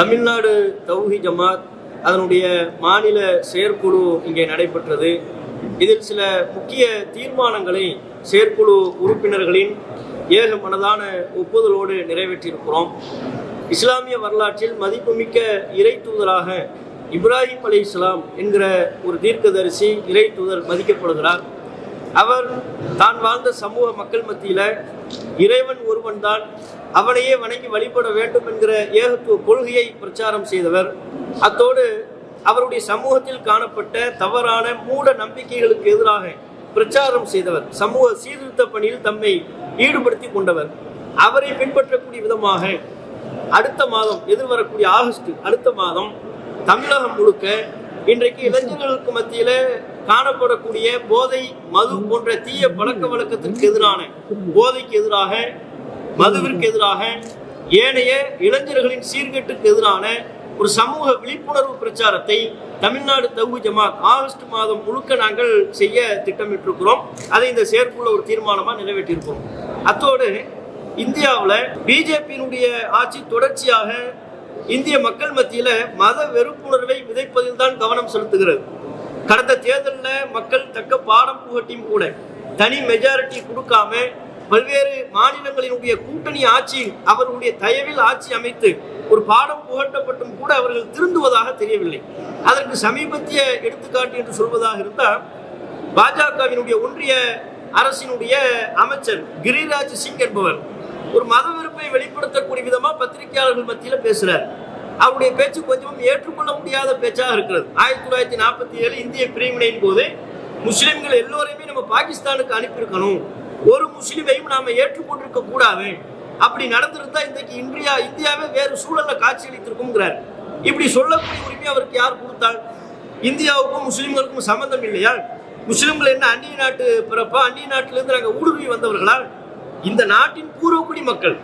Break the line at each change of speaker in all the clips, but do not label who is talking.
தமிழ்நாடு தௌஹி ஜமாத் அதனுடைய மாநில செயற்குழு இங்கே நடைபெற்றது. இதில் சில முக்கிய தீர்மானங்களை செயற்குழு உறுப்பினர்களின் ஏக மனதான ஒப்புதலோடு நிறைவேற்றியிருக்கிறோம். இஸ்லாமிய வரலாற்றில் மதிப்புமிக்க இறை தூதராக இப்ராஹிம் அலி இஸ்லாம் என்கிற ஒரு தீர்க்கதரிசி இறை தூதர் மதிக்கப்படுகிறார். அவர் தான் வாழ்ந்த சமூக மக்கள் மத்தியில் இறைவன் ஒருவன் தான். அவனையே வணங்கி வழிபட வேண்டும் என்கிற ஏகத்துவ கொள்கையை பிரச்சாரம் செய்தவர். அத்தோடு அவருடைய சமூகத்தில் காணப்பட்ட தவறான மூட நம்பிக்கைகளுக்கு எதிராக பிரச்சாரம் செய்தவர். சமூக சீர்திருத்த பணியில் தம்மை ஈடுபடுத்தி கொண்டவர். அவரை பின்பற்றக்கூடிய விதமாக அடுத்த மாதம் எதிர்வரக்கூடிய ஆகஸ்ட் அடுத்த மாதம் தமிழகம் முழுக்க இன்றைக்கு இளைஞர்களுக்கு மத்தியில காணப்படக்கூடிய போதை மது போன்ற தீய பழக்க வழக்கத்திற்கு எதிரான போதைக்கு எதிராக மதுவிற்கு எதிராக ஏனைய இளைஞர்களின் சீர்கேட்டுக்கு எதிரான ஒரு சமூக விழிப்புணர்வு பிரச்சாரத்தை தமிழ்நாடு தகு ஜமாத் ஆகஸ்ட் மாதம் முழுக்க நாங்கள் செய்ய திட்டமிட்டிருக்கிறோம். அதை இந்த செயற்குள்ள ஒரு தீர்மானமாக நிறைவேற்றியிருக்கிறோம் அத்தோடு இந்தியாவில் பிஜேபியினுடைய ஆட்சி தொடர்ச்சியாக இந்திய மக்கள் மத்தியில் மத வெறுப்புணர்வை விதைப்பதில் தான் கவனம் செலுத்துகிறது. கடந்த தேர்தலில் மக்கள் தக்க பாடம் புகட்டியும் கூட தனி மெஜாரிட்டி கொடுக்காம பல்வேறு மாநிலங்களினுடைய கூட்டணி ஆட்சி அவர்களுடைய தயவில் ஆட்சி அமைத்து ஒரு பாடம் புகட்டப்பட்டும் கூட அவர்கள் திருந்துவதாக தெரியவில்லை. அதற்கு சமீபத்திய எடுத்துக்காட்டு என்று சொல்வதாக இருந்தால் பாஜகவினுடைய ஒன்றிய அரசினுடைய அமைச்சர் கிரிராஜ் சிங் என்பவர் ஒரு மத வெறுப்பை வெளிப்படுத்தக்கூடிய விதமா பத்திரிகையாளர்கள் மத்தியில பேசுறார். அவருடைய பேச்சு கொஞ்சமும் ஏற்றுக்கொள்ள முடியாத பேச்சாக இருக்கிறது. ஆயிரத்தி தொள்ளாயிரத்தி நாற்பத்தி ஏழு இந்திய பிரிவினையின் போது முஸ்லிம்கள் எல்லோரையுமே நம்ம பாகிஸ்தானுக்கு அனுப்பியிருக்கணும். ஒரு முஸ்லிமையும் நாம ஏற்றுக்கொண்டிருக்க கூடாது. அப்படி நடந்திருந்தா இன்றைக்கு இந்தியா இந்தியாவே வேறு சூழல்ல காட்சியளித்திருக்குங்கிறார் இப்படி சொல்லக்கூடிய உரிமை அவருக்கு யார் கொடுத்தால்? இந்தியாவுக்கும் முஸ்லிம்களுக்கும் சம்பந்தம் இல்லையா? முஸ்லிம்கள் என்ன அந்நிய நாட்டு பிறப்பா? அந்நிய நாட்டிலிருந்து நாங்கள் ஊடுருவி வந்தவர்களால் இந்த நாட்டின் பூர்வக்குடி மக்கள்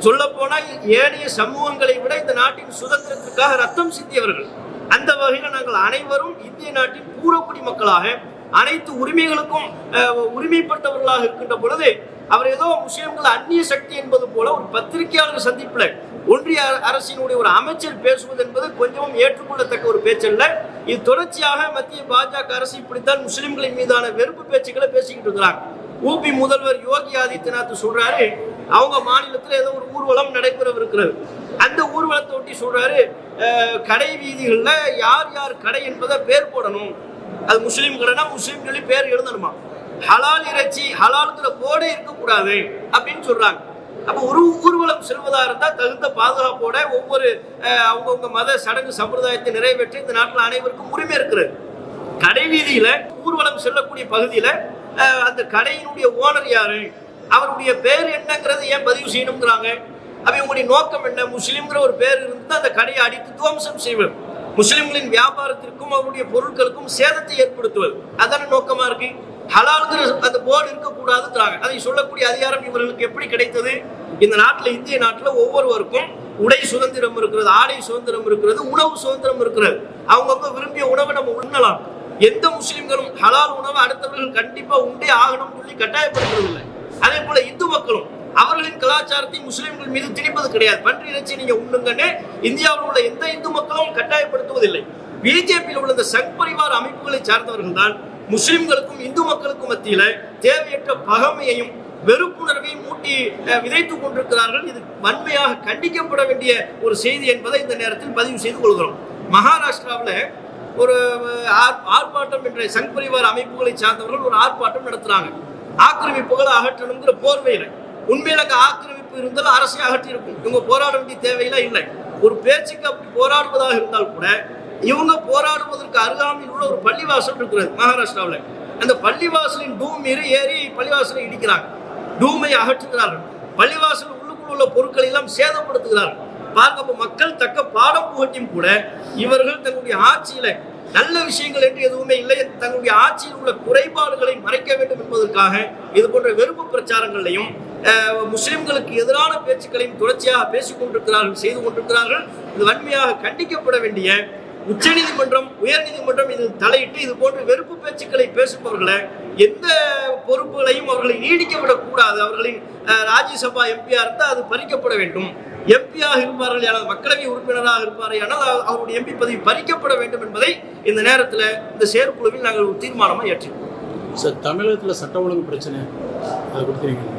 சொல்ல போனால் ஏனைய சமூகங்களை விட இந்த நாட்டின் சுதந்திரத்திற்காக ரத்தம் சிந்தியவர்கள். அந்த வகையில் நாங்கள் அனைவரும் இந்திய நாட்டின் பூரக்குடி மக்களாக அனைத்து உரிமைகளுக்கும் உரிமைப்பட்டவர்களாக இருக்கின்ற பொழுது அவர் ஏதோ முஸ்லிம்கள் அந்நிய சக்தி என்பது போல ஒரு பத்திரிகையாளர் சந்திப்பில் ஒன்றிய அர- அரசினுடைய ஒரு அமைச்சர் பேசுவது என்பது கொஞ்சமும் ஏற்றுக்கொள்ளத்தக்க ஒரு பேச்சல்ல. இது தொடர்ச்சியாக மத்திய பாஜக அரசு இப்படித்தான் முஸ்லிம்களின் மீதான வெறுப்பு பேச்சுக்களை பேசிக்கிட்டு இருக்கிறாங்க ஊபி முதல்வர் யோகி ஆதித்யநாத் சொல்றாரு அவங்க மாநிலத்தில் ஏதோ ஒரு ஊர்வலம் நடைபெறவிருக்கிறது. அந்த ஊர்வலத்தை ஒட்டி சொல்றாரு கடை வீதிகளில் யார் யார் கடை என்பதை பேர் போடணும். அது முஸ்லீம் கடைனா முஸ்லீம் சொல்லி பேர் எழுதணுமா? ஹலால் இறைச்சி ஹலாலுங்கிற போர்டே இருக்கக்கூடாது அப்படின்னு சொல்றாங்க. அப்போ ஒரு ஊர்வலம் செல்வதாக இருந்தால் தகுந்த பாதுகாப்போட ஒவ்வொரு அவங்கவுங்க மத சடங்கு சம்பிரதாயத்தை நிறைவேற்றி இந்த நாட்டில் அனைவருக்கும் உரிமை இருக்கிறது. கடை வீதியில் ஊர்வலம் செல்லக்கூடிய பகுதியில் அந்த கடையினுடைய ஓனர் யாரு? அவருடைய பேர் என்னங்கிறது ஏன் பதிவு செய்யணுங்கிறாங்க? அப்ப இவங்களுடைய நோக்கம் என்ன? முஸ்லீம்ங்கிற ஒரு பேர் இருந்து அந்த கடையை அடித்து துவம்சம் செய்வது. முஸ்லிம்களின் வியாபாரத்திற்கும் அவருடைய பொருட்களுக்கும் சேதத்தை ஏற்படுத்துவது. அதான நோக்கமா இருக்கு? ஹலாலுங்கிற அந்த போர்டு இருக்கக்கூடாதுங்கிறாங்க அதை சொல்லக்கூடிய அதிகாரம் இவர்களுக்கு எப்படி கிடைத்தது? இந்த நாட்டில் இந்திய நாட்டில் ஒவ்வொருவருக்கும் உடை சுதந்திரம் இருக்கிறது ஆடை சுதந்திரம் இருக்கிறது உணவு சுதந்திரம் இருக்கிறது. அவங்கவுங்க விரும்பிய உணவை நம்ம உண்ணலாம். எந்த முஸ்லிம்களும் ஹலால் உணவை அடுத்தவர்கள் கண்டிப்பாக உண்டே ஆகணும்னு சொல்லி கட்டாயப்படுத்துறதில்லை. அதே போல இந்து மக்களும் அவர்களின் கலாச்சாரத்தை முஸ்லிம்கள் மீது திணிப்பது கிடையாது. பன்றி இறைச்சி நீங்க உண்ணுங்கன்னு இந்தியாவில் உள்ள எந்த இந்து மக்களும் கட்டாயப்படுத்துவதில்லை. பிஜேபியில் உள்ள இந்த சங் பரிவார அமைப்புகளை சார்ந்தவர்கள் தான் முஸ்லிம்களுக்கும் இந்து மக்களுக்கும் மத்தியில தேவையற்ற பகமையையும் வெறுப்புணர்வையும் மூட்டி அஹ், விதைத்துக் கொண்டிருக்கிறார்கள். இது வன்மையாக கண்டிக்கப்பட வேண்டிய ஒரு செய்தி என்பதை இந்த நேரத்தில் பதிவு செய்து கொள்கிறோம். மகாராஷ்டிராவில் ஒரு ஆர்- ஆர்ப்பாட்டம் என்ற சங் பரிவார அமைப்புகளை சார்ந்தவர்கள் ஒரு ஆர்ப்பாட்டம் நடத்துறாங்க. ஆக்கிரமிப்புகளை அகற்றணுங்கிற போர்வையில் உண்மையில ஆக்கிரமிப்பு இருந்தால் அரசை அகற்றி இருக்கும் இவங்க போராட வேண்டிய தேவையெல்லாம் இல்லை. ஒரு பேச்சுக்கு அப்படி போராடுவதாக இருந்தால் கூட இவங்க போராடுவதற்கு அருகாமையில் உள்ள ஒரு பள்ளிவாசல் இருக்கிறது மகாராஷ்டிராவில். அந்த பள்ளிவாசலின் டூம் இரு ஏறி பள்ளிவாசலை இடிக்கிறாங்க. டூமை அகற்றுகிறார்கள். பள்ளிவாசல் உள்ளுக்குள் உள்ள பொருட்களை எல்லாம் சேதப்படுத்துகிறார்கள். பாருங்க மக்கள் தக்க பாடம் புகட்டியும் கூட இவர்கள் தங்களுடைய ஆட்சியில நல்ல விஷயங்கள் என்று எதுவுமே இல்லை. தங்களுடைய ஆட்சியில் உள்ள குறைபாடுகளை மறைக்க வேண்டும் என்பதற்காக இது போன்ற வெறுப்பு பிரச்சாரங்களையும் முஸ்லிம்களுக்கு எதிரான பேச்சுக்களையும் தொடர்ச்சியாக பேசிக் கொண்டிருக்கிறார்கள் செய்து கொண்டிருக்கிறார்கள். இது வன்மையாக கண்டிக்கப்பட வேண்டிய உச்சநீதிமன்றம் உயர்நீதிமன்றம் இதில் தலையிட்டு இது போன்ற வெறுப்பு பேச்சுக்களை பேசுபவர்களை எந்த பொறுப்புகளையும் அவர்களை நீடிக்க விடக்கூடாது. அவர்களின் ராஜ்யசபா எம்பியா இருந்தால் அது பறிக்கப்பட வேண்டும். எம்பியாக இருப்பார்கள் ஆனால் மக்களவை உறுப்பினராக இருப்பார்கள் ஆனால் அவர்- அவருடைய எம்பி பதவி பறிக்கப்பட வேண்டும் என்பதை இந்த நேரத்தில் இந்த செயற்குழுவில் நாங்கள் ஒரு தீர்மானமாக ஏற்றிருக்கோம்.
சார் தமிழகத்தில் சட்ட ஒழுங்கு பிரச்சனை அதை கொடுத்துருங்க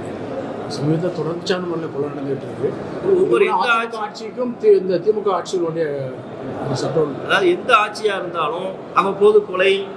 சமீபத்தில் தொடர்ச்சியான முறையில் கொலை நடந்துகிட்டு இருக்கு.
ஒவ்வொரு எந்த
ஆட்சிக்கும் தி- இந்த திமுக ஆட்சிகளுடைய சட்ட ஒழுங்கு
அதாவது எந்த ஆட்சியாக இருந்தாலும் அவ்வப்போது கொலை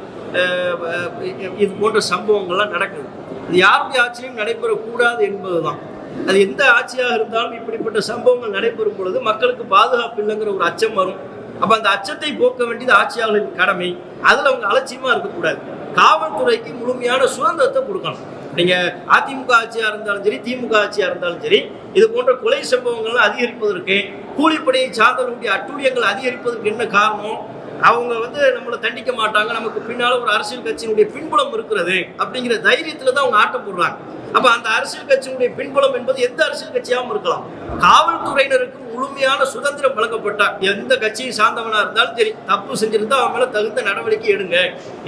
இது போன்ற சம்பவங்கள்லாம் நடக்குது. இது யாருடைய ஆட்சியும் நடைபெறக்கூடாது என்பதுதான். அது எந்த ஆட்சியாக இருந்தாலும் இப்படிப்பட்ட சம்பவங்கள் நடைபெறும் பொழுது மக்களுக்கு பாதுகாப்பு இல்லைங்கிற ஒரு அச்சம் வரும். அப்ப அந்த அச்சத்தை போக்க வேண்டியது ஆட்சியாளர்களின் கடமை. அதுல அவங்க அலட்சியமா இருக்கக்கூடாது. காவல்துறைக்கு முழுமையான சுதந்திரத்தை கொடுக்கணும். நீங்க அதிமுக ஆட்சியா இருந்தாலும் சரி திமுக ஆட்சியா இருந்தாலும் சரி இது போன்ற கொலை சம்பவங்கள் அதிகரிப்பதற்கு கூலிப்படையை சார்ந்தவர்களுடைய அட்டூழியங்கள் அதிகரிப்பதற்கு என்ன காரணம்? அவங்க வந்து நம்மளை தண்டிக்க மாட்டாங்க. நமக்கு பின்னால ஒரு அரசியல் கட்சியினுடைய பின்புலம் இருக்கிறது அப்படிங்கிற தைரியத்துல தான் அவங்க ஆட்டம் போடுறாங்க. அப்ப அந்த அரசியல் கட்சியினுடைய பின்புலம் என்பது எந்த அரசியல் கட்சியாகவும் இருக்கலாம். காவல்துறையினருக்கு முழுமையான சுதந்திரம் வழங்கப்பட்டா எந்த கட்சியை சார்ந்தவனா இருந்தாலும் சரி தப்பு செஞ்சிருந்தா அவன் மேல தகுந்த நடவடிக்கை எடுங்க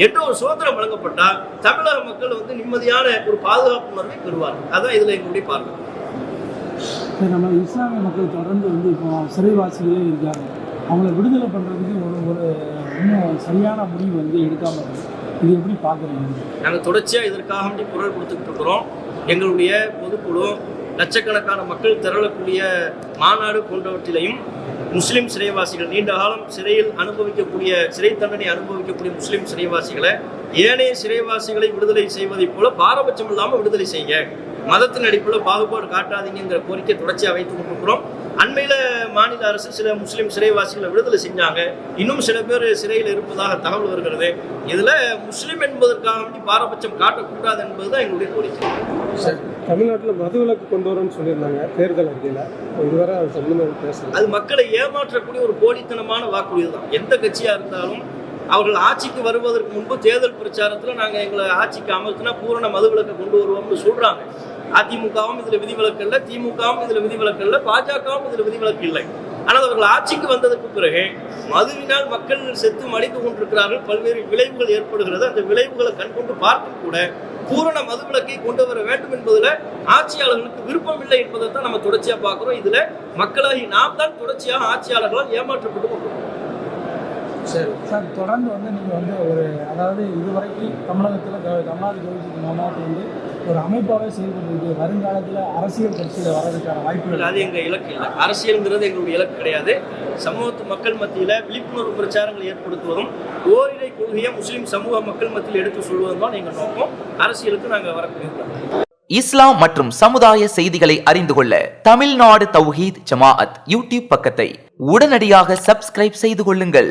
என்ற ஒரு சுதந்திரம் வழங்கப்பட்டா தமிழக மக்கள் வந்து நிம்மதியான ஒரு பாதுகாப்பு உணர்வை பெறுவார்கள். அதான் இதுல எங்களுடைய பார்வை.
நம்ம இஸ்லாமிய மக்கள் தொடர்ந்து வந்து இப்போ சிறைவாசிகளே இருக்காங்க. அவங்கள விடுதலை பண்ணுறதுக்கு ஒரு ஒரு இன்னும் சரியான முடிவு வந்து எடுக்காமல் இருக்கு. இது எப்படி பார்க்குறீங்க
நாங்கள் தொடர்ச்சியாக இதற்காக வேண்டி குரல் கொடுத்துக்கிட்டு இருக்கிறோம். எங்களுடைய பொதுக்குழு லட்சக்கணக்கான மக்கள் திரளக்கூடிய மாநாடு போன்றவற்றிலையும் முஸ்லிம் சிறைவாசிகள் நீண்ட காலம் சிறையில் அனுபவிக்கக்கூடிய சிறை தண்டனை அனுபவிக்கக்கூடிய முஸ்லிம் சிறைவாசிகளை ஏனைய சிறைவாசிகளை விடுதலை செய்வதைப் போல பாரபட்சம் இல்லாமல் விடுதலை செய்யுங்க. மதத்தின் அடிப்படையில் பாகுபாடு காட்டாதீங்கிற கோரிக்கை தொடர்ச்சியாக வைத்துக் கொண்டிருக்கிறோம். அண்மையில மாநில அரசு சில முஸ்லிம் சிறைவாசிகளை விடுதலை செஞ்சாங்க. இன்னும் சில பேர் சிறையில் இருப்பதாக தகவல் வருகிறது. இதுல முஸ்லிம் என்பதற்காக வேண்டி பாரபட்சம் காட்டக்கூடாது என்பதுதான் எங்களுடைய கோரிக்கை.
சார்
தமிழ்நாட்டில் மதுவிலக்கு கொண்டு வரேன்னு சொல்லியிருந்தாங்க தேர்தல் அறிக்கையில். இதுவரை அது சம்பந்தமாக பேசல.
அது மக்களை ஏமாற்றக்கூடிய ஒரு போலித்தனமான வாக்குறுதி தான் எந்த கட்சியா இருந்தாலும் அவர்கள் ஆட்சிக்கு வருவதற்கு முன்பு தேர்தல் பிரச்சாரத்தில் நாங்கள் எங்களை ஆட்சிக்கு அமர்த்தினா பூரண மதுவிலக்கை கொண்டு வருவோம்னு சொல்கிறாங்க அதிமுகவும் இதில் விதிவிலக்கு இல்லை திமுகவும் இதில் விதிவிலக்கு இல்லை பாஜகவும் இதில் விதிவிலக்கு இல்லை. ஆனால் அவர்கள் ஆட்சிக்கு வந்ததற்கு பிறகு மதுவினால் மக்கள் செத்து மடித்து கொண்டிருக்கிறார்கள் பல்வேறு விளைவுகள் ஏற்படுகிறது. அந்த விளைவுகளை கண்கொண்டு பார்த்தும் கூட பூரண மதுவிலக்கை கொண்டு வர வேண்டும் என்பதில் ஆட்சியாளர்களுக்கு விருப்பம் இல்லை என்பதை தான் நம்ம தொடர்ச்சியாக பார்க்குறோம். இதில் மக்களாகி நாம் தான் தொடர்ச்சியாக ஆட்சியாளர்களால் ஏமாற்றப்பட்டு கொண்டிருக்கிறோம்.
சார்.
சார் தொடர்ந்து வந்து நீங்கள் வந்து ஒரு அதாவது இதுவரைக்கும் தமிழகத்தில் தமிழ்நாடு ஜோதிக்கு மாநாட்டு வந்து ஒரு அமைப்பாகவே செயல்பட்டு வருங்காலத்தில் அரசியல் கட்சியில் வர்றதுக்கான வாய்ப்புகள்
அது எங்க இலக்கு இல்லை. அரசியல்ங்கிறது எங்களுடைய இலக்கு கிடையாது. சமூகத்து மக்கள் மத்தியில விழிப்புணர்வு பிரச்சாரங்களை ஏற்படுத்துவதும் ஓரிரை கொள்கையை முஸ்லிம் சமூக மக்கள் மத்தியில் எடுத்து சொல்வதும் தான் எங்கள் நோக்கம். அரசியலுக்கு நாங்கள் வரக்கூடிய
இஸ்லாம் மற்றும் சமுதாய செய்திகளை அறிந்து கொள்ள தமிழ்நாடு தௌஹீத் ஜமாஅத் யூடியூப் பக்கத்தை உடனடியாக சப்ஸ்கிரைப் செய்து கொள்ளுங்கள்.